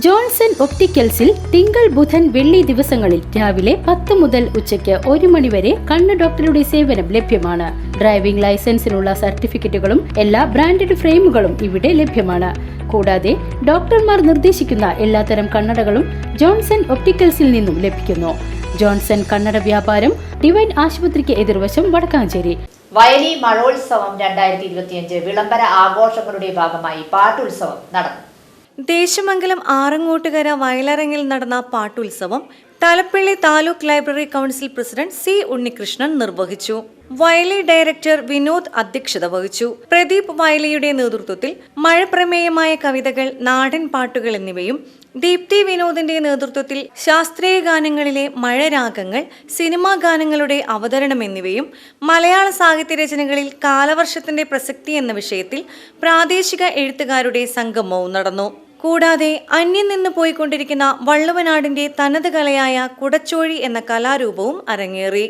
Johnson ഒപ്റ്റിക്കൽസിൽ തിങ്കൾ ബുധൻ വെള്ളി ദിവസങ്ങളിൽ രാവിലെ പത്ത് മുതൽ ഉച്ചയ്ക്ക് ഒരു മണിവരെ കണ്ണ് ഡോക്ടറുടെ സേവനം ലഭ്യമാണ്. ഡ്രൈവിംഗ് ലൈസൻസിനുള്ള സർട്ടിഫിക്കറ്റുകളും എല്ലാ ബ്രാൻഡഡ് ഫ്രെയിമുകളും ഇവിടെ ലഭ്യമാണ്. കൂടാതെ ഡോക്ടർമാർ നിർദ്ദേശിക്കുന്ന എല്ലാത്തരം കണ്ണടകളും ജോൺസൺ ഒപ്റ്റിക്കൽസിൽ നിന്നും ലഭിക്കുന്നു. ജോൺസൺ കണ്ണട വ്യാപാരം ഡിവൈൻ ആശുപത്രിക്ക് എതിർവശം വടക്കാഞ്ചേരി. വയലി മഴോത്സവം രണ്ടായിരത്തി ഇരുപത്തിയഞ്ച് വിളംബര ആഘോഷങ്ങളുടെ ഭാഗമായി പാട്ടുത്സവം നടന്നു. ദേശമംഗലം ആറങ്ങോട്ടുകര വയലറങ്ങിൽ നടന്ന പാട്ടുത്സവം Thalappilly taluk library council president C Unnikrishnan നിർവഹിച്ചു. വയലി ഡയറക്ടർ വിനോദ് അധ്യക്ഷത വഹിച്ചു. പ്രദീപ് വയലിയുടെ നേതൃത്വത്തിൽ മഴപ്രമേയമായ കവിതകൾ നാടൻ പാട്ടുകൾ എന്നിവയും ദീപ്തി വിനോദിന്റെ നേതൃത്വത്തിൽ ശാസ്ത്രീയ ഗാനങ്ങളിലെ മഴരാഗങ്ങൾ സിനിമാ ഗാനങ്ങളുടെ അവതരണം എന്നിവയും മലയാള സാഹിത്യ രചനകളിൽ കാലവർഷത്തിന്റെ പ്രസക്തി എന്ന വിഷയത്തിൽ പ്രാദേശിക എഴുത്തുകാരുടെ സംഗമവും നടന്നു. കൂടാതെ അന്യം നിന്ന് പോയിക്കൊണ്ടിരിക്കുന്ന വള്ളുവനാടിന്റെ തനത് കലയായ കുടച്ചോഴി എന്ന കലാരൂപവും അരങ്ങേറി.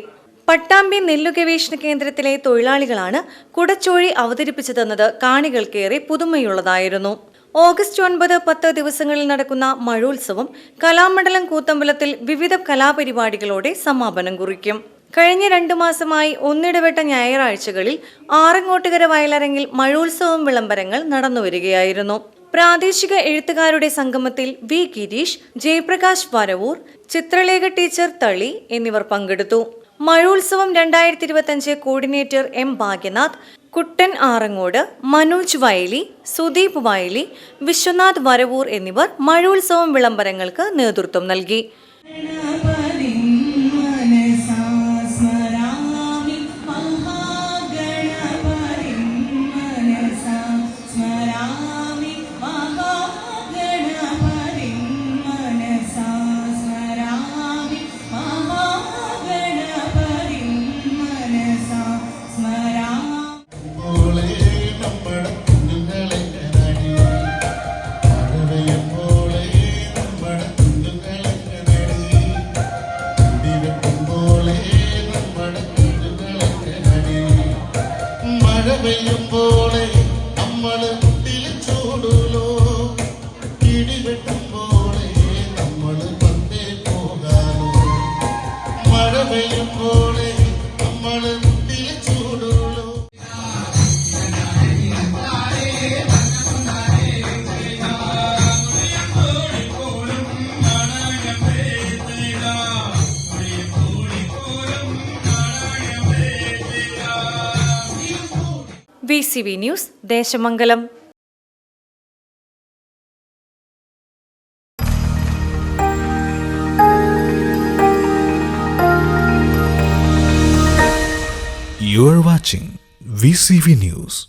പട്ടാമ്പി നെല്ലു ഗവേഷണ കേന്ദ്രത്തിലെ തൊഴിലാളികളാണ് കുടച്ചോഴി അവതരിപ്പിച്ചതെന്നത് കാണികൾക്കേറെ പുതുമയുള്ളതായിരുന്നു. ഓഗസ്റ്റ് ഒൻപത് പത്ത് ദിവസങ്ങളിൽ നടക്കുന്ന മഴോത്സവം കലാമണ്ഡലം കൂത്തമ്പലത്തിൽ വിവിധ കലാപരിപാടികളോടെ സമാപനം കുറിക്കും. കഴിഞ്ഞ രണ്ടു മാസമായി ഒന്നിടവിട്ട ഞായറാഴ്ചകളിൽ ആറങ്ങോട്ടുകര വയലരങ്ങിൽ മഴോത്സവം വിളംബരങ്ങൾ നടന്നുവരികയായിരുന്നു. പ്രാദേശിക എഴുത്തുകാരുടെ സംഗമത്തിൽ വി ഗിരീഷ് ജയപ്രകാശ് വരവൂർ ചിത്രലേഖ ടീച്ചർ തളി എന്നിവർ പങ്കെടുത്തു. മഴോത്സവം രണ്ടായിരത്തി ഇരുപത്തഞ്ച് കോർഡിനേറ്റർ എം ഭാഗ്യനാഥ് കുട്ടൻ ആറങ്ങോട് മനോജ് വയലി സുദീപ് വയലി വിശ്വനാഥ് വരവൂർ എന്നിവർ മഴോത്സവം വിളംബരങ്ങൾക്ക് നേതൃത്വം നൽകി. പെയ്യുമ്പോളെ നമ്മൾ കുട്ടിൽ ചൂടുലോ. ഇടിവെട്ടുമ്പോളെ നമ്മൾ പന്തേ പോകാലോ. മഴ പെയ്യുമ്പോളെ നമ്മൾ V C V news Desamangalam You are watching VCV News.